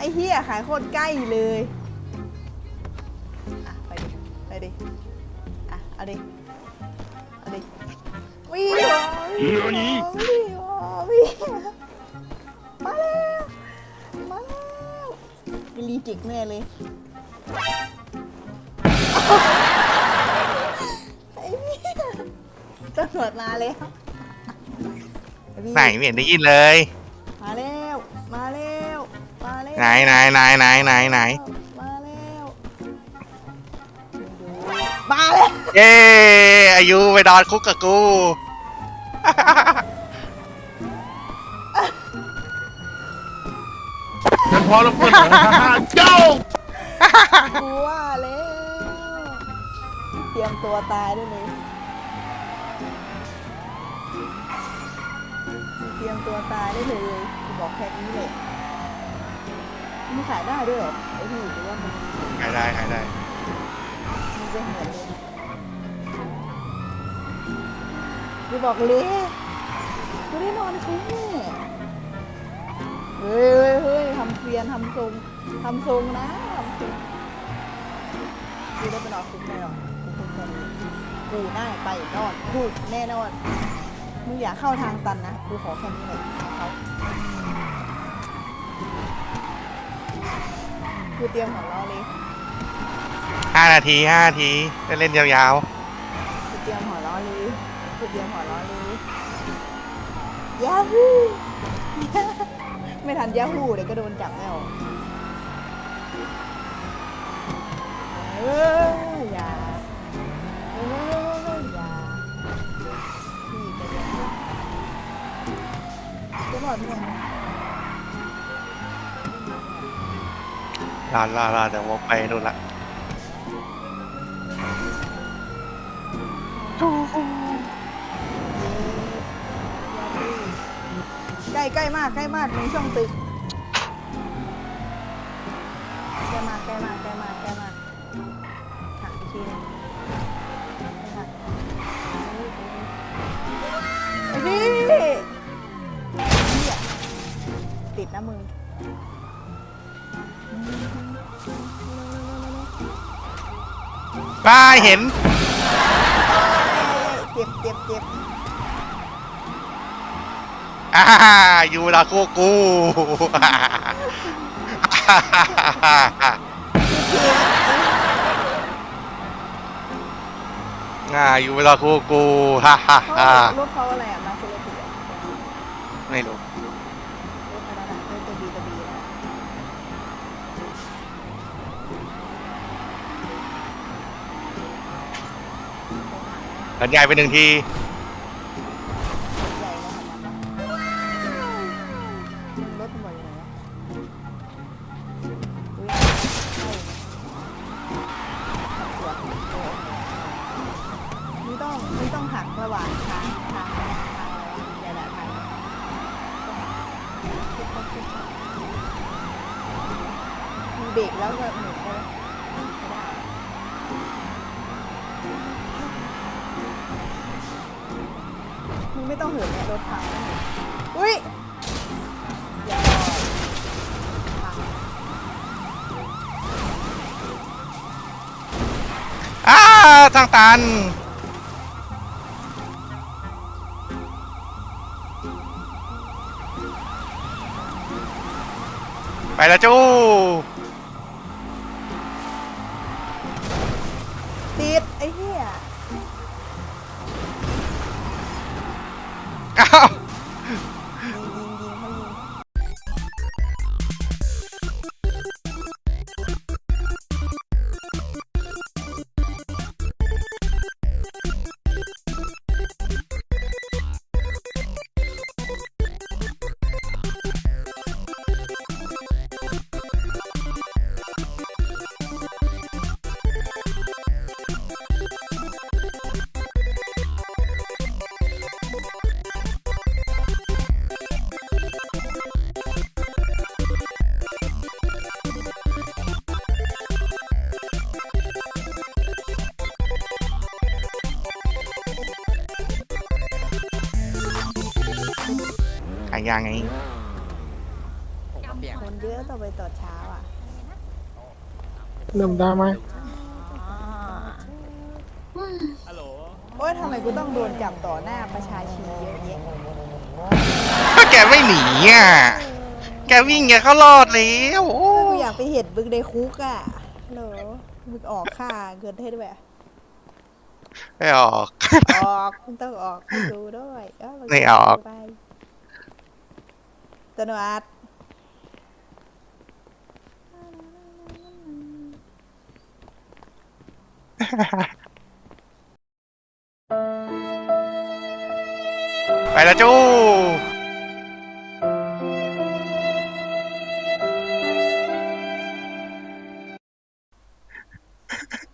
ไอ้เฮียขายโคตรใกล้เลยอะไปดิไปดิอะเอาดิเอาดิวิ่งเหรอวิ่งเหรอวิ่งเหรอวิ่งเหรอมาแล้วมาแล้วมีรีจิกแน่เลยไอ้เหี้ยตำรวจมาแล้วอ้พี่ไหนไม่เห็นได้ยินเลย มาแล้ว ไหนไหนไหนไหนไหนไหนมาแล้วมาแล้วเย้อายุไปนอนคุกกับกูฉันพอแล้วเพื่อนเจ้า กูว่าแล้วเตรียมตัวตายได้เลยเตรียมตัวตายได้เลยกูบอกแค่นี้เลย มันขายได้ด้วยเหรอไอ้พี่หรือว่ามันหายได้หายได้ มันจะเหมือนเลยกูบอกเลยกูได้นอนคุ้มแน่เฮ้ยเฮ้ยเฮ้ยทำเฟียนทำทรงทำทรงนะทำทรงกูได้ไปนอนคุกแน่นอนกูคุกแค่นี้กูได้ไปนอนคุกแน่นอนมึงอย่าเข้าทางตันนะกูขอแค่นี้เลยเขา กูเตรียมของเราเลยห้านาทีห้านาทีจะเล่นยาวกูเตรียมหัวล้อเลยกูเตรียมหัวล้อเลยยาฮูไม่ทันยาฮูเดี๋ยวก็โดนจับแล้วเอออย่าเอออย่าพี่ไปเลยจะบอกเนี่ยๆร อรอรอเดี๋ยววกไปดูนละใกล้ใกล้มากใกล้มากในช่องตึกใกล้มากใกล้มากใกล้มากใกล้มากหักอีกทีหนึงไอ้พี่เหี้ยติดนะมึง ป้าเห็น เจ็บเจ็บเจ็บอ่าอยู่ละกูกูอ่าอยู่เวลากูกูฮ่าฮ่าเขาฮ่ารถเขาอะไรอะมาเซเลติอะไม่รู้รถอะไรนะรถตัวบีตัวบีนะ สัญญาณไปหนึ่งที ใหญ่เลยรถมันบ่อยอยู่ไหนวะอุ๊ยใช่ขับสวนโอ้นี่ต้องนี่ต้องหักระหว่างทางทางทางอะไรวะอย่าด่าทางต้องหักขึ้นต้องขึ้นต้องมีเบรกแล้วก็หมุนได้ไหมได้ มึง ไม่ต้องเหินเนี่ยรถพังแล้วนี่อุ้ยอย่าลอยพังอ้าทางตัน ไปแล้วจู้ติดไอ้เหี้ย อ้าายยางไง ผมมาเปลี่ยนคนเยอะต่อไปตอนเช้าอะเริ่มได้ไหมโอ้ยทำไมกูต้องโดนจับต่อหน้าประชาชนเยอะแยะก็แกไม่หนีอะ แกวิ่งแกก็รอดแล้วโอ้ กูอยากไปเห็นบึกในคุกอะเหรอบึกออกค่าเกินเทศด้วยไม่ออก ออกมึงต้องออกให้ดูด้วยเาไม่ออก ไป ตโนอัดไปแล้วจู้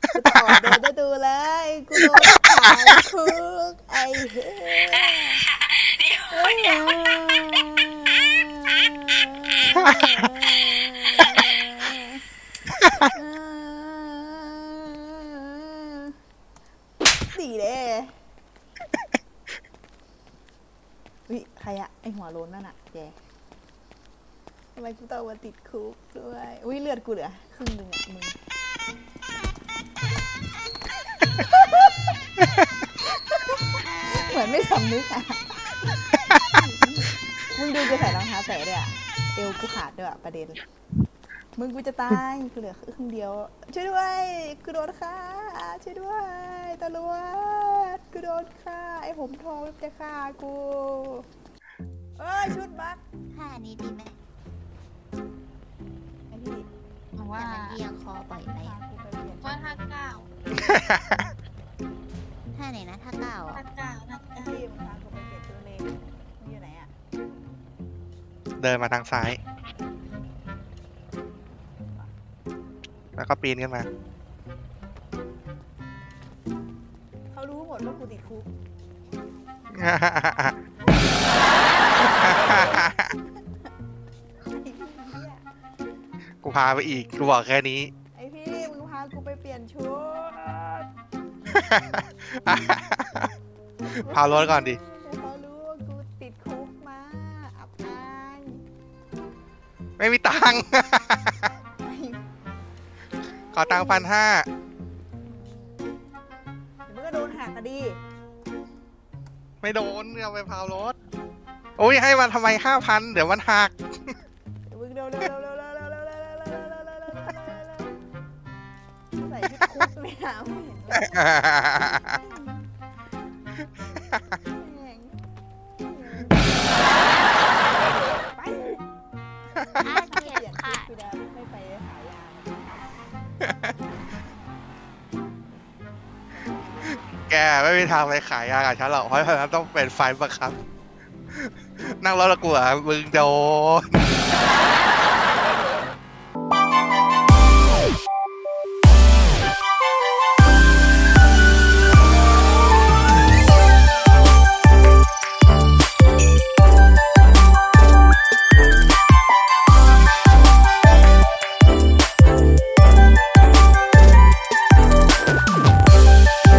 กูต่อเดินได้ดูเลยกูโดนขังคุกไอ้เหี้ยดีเลยวิ ใครอะไอหัวโลนนั่นอะแกทำไมกูต้องมาติดคุกด้วยอุ้ยเลือดกูเหลือครึ่งหนึ่งอะมึงเหมือนไม่สำนึกอะ มึงดูกูใส่รองเท้าแตะด้วยอะเอวกูขาดด้วยอะประเด็น มึงกูจะตายกูเหลือครึ่งเดียว ช่วยด้วยกูโดนฆ่าช่วยด้วยตำรวจกูโดนฆ่าไอ้ผมทองจะฆ่ากูเอ้ยชุดบักท่านี้ดีไหมไอ้พี่เพราะว่ามันเอียงคอบ่อยไปพาอะกูไปเปลี่ยนว่าถ้าเก้าท่าไหนนะท่าเก้าถ้าอะเก้าถ้าไอ้เก้า พี่มึงพากู เดินมาทางซ้าย แล้วก็ปีนขึ้นมา เขารู้หมดว่ากูติดคุกไอ้พี่กูพาไปอีก กูบอกแค่นี้ ไอพี่มึงพากูไปเปลี่ยนชุดพารถก่อนดิ ไม่มีตังค์ ขอตังค์พันห้าเดี๋ยวมึงก็โดนหักอะดิไม่โดนเอาไปพาวรถ โอ้ยให้มันทำไมห้าพันเดี๋ยวมันหัก เดี๋ยวมึงเร็วเร็วเร็วเร็วเร็วเร็วเร็วเร็วเร็วเร็วเร็วเร็วเร็วเร็วใส่ชุดคุกเลยอะไม่เห็นเลยแม่งไป ไม่มีทางไปขายยากับฉันหรอกเพราะฉะนั้นต้องเป็นไฟบังคับ นั่งรถและกูอะมึงโดน